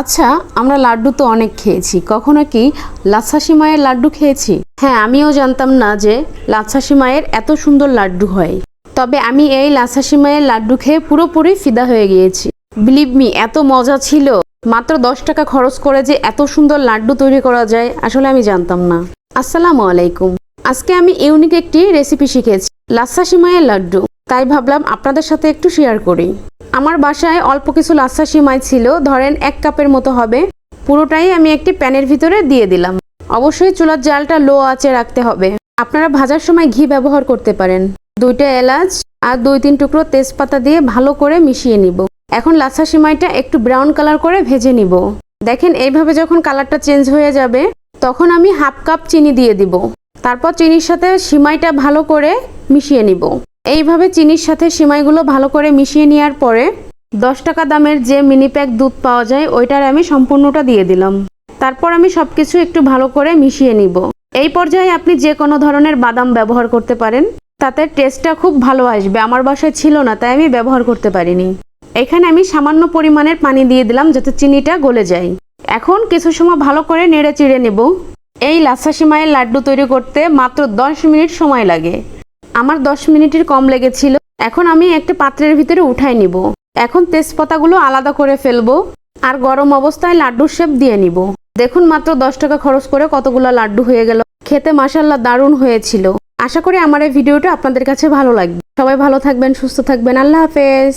আচ্ছা আমরা লাড্ডু তো অনেক খেয়েছি। কখনো কি লাচ্ছাসি মায়ের লাড্ডু খেয়েছি? হ্যাঁ আমিও জানতাম না যে লাচ্ছাসি মায়ের এত সুন্দর লাড্ডু হয়। তবে আমি এই লাচ্ছাসি মায়ের লাড্ডু খেয়ে পুরোপুরি ফিদা হয়ে গিয়েছি। বিলিভ মি এত মজা ছিল। মাত্র দশ টাকা খরচ করে যে এত সুন্দর লাড্ডু তৈরি করা যায়, আসলে আমি জানতাম না। আসসালামু আলাইকুম। আজকে আমি ইউনিক একটি রেসিপি শিখেছি, লাচ্ছাসি মায়ের লাড্ডু। তাই ভাবলাম আপনাদের সাথে একটু শেয়ার করি। আমার বাসায় অল্প কিছু লাচ্ছা সিমাই ছিল, ধরেন এক কাপের মতো হবে। পুরোটাই আমি একটি প্যানের ভিতরে দিয়ে দিলাম। অবশ্যই চুলার জালটা লো আঁচে রাখতে হবে। আপনারা ভাজার সময় ঘি ব্যবহার করতে পারেন। দুইটা এলাচ আর দুই তিন টুকরো তেজপাতা দিয়ে ভালো করে মিশিয়ে নিব। এখন লাচ্ছা সিমাইটা একটু ব্রাউন কালার করে ভেজে নিব। দেখেন এইভাবে যখন কালারটা চেঞ্জ হয়ে যাবে, তখন আমি হাফ কাপ চিনি দিয়ে দিব। তারপর চিনির সাথে সিমাইটা ভালো করে মিশিয়ে নিব। এইভাবে চিনির সাথে সিমাইগুলো ভালো করে মিশিয়ে নেওয়ার পরে দশ টাকা দামের যে মিনি প্যাক দুধ পাওয়া যায়, ওইটার আমি সম্পূর্ণটা দিয়ে দিলাম। তারপর আমি সব কিছু একটু ভালো করে মিশিয়ে নিব। এই পর্যায়ে আপনি যে কোনো ধরনের বাদাম ব্যবহার করতে পারেন। তাতে টেস্টটা খুব ভালো আসবে। আমার বাসায় ছিল না, তাই আমি ব্যবহার করতে পারিনি। এখানে আমি সামান্য পরিমাণের পানি দিয়ে দিলাম যাতে চিনিটা গলে যায়। এখন কিছু সময় ভালো করে নেড়ে চিড়ে নেব। এই লাচ্ছা সিমাইয়ের লাড্ডু তৈরি করতে মাত্র দশ মিনিট সময় লাগে। আমার দশ মিনিটের কম লেগেছিল, এখন আমি একটা পাত্রের ভিতরে উঠায় নিব। এখন তেজপাতাগুলো আলাদা করে ফেলব, আর গরম অবস্থায় লাড্ডুর শেপ দিয়ে নিব। দেখুন মাত্র দশ টাকা খরচ করে কতগুলো লাড্ডু হয়ে গেল। খেতে মাসাল্লাহ দারুণ হয়েছিল। আশা করি আমার এই ভিডিওটা আপনাদের কাছে ভালো লাগবে। সবাই ভালো থাকবেন, সুস্থ থাকবেন। আল্লাহ হাফেজ।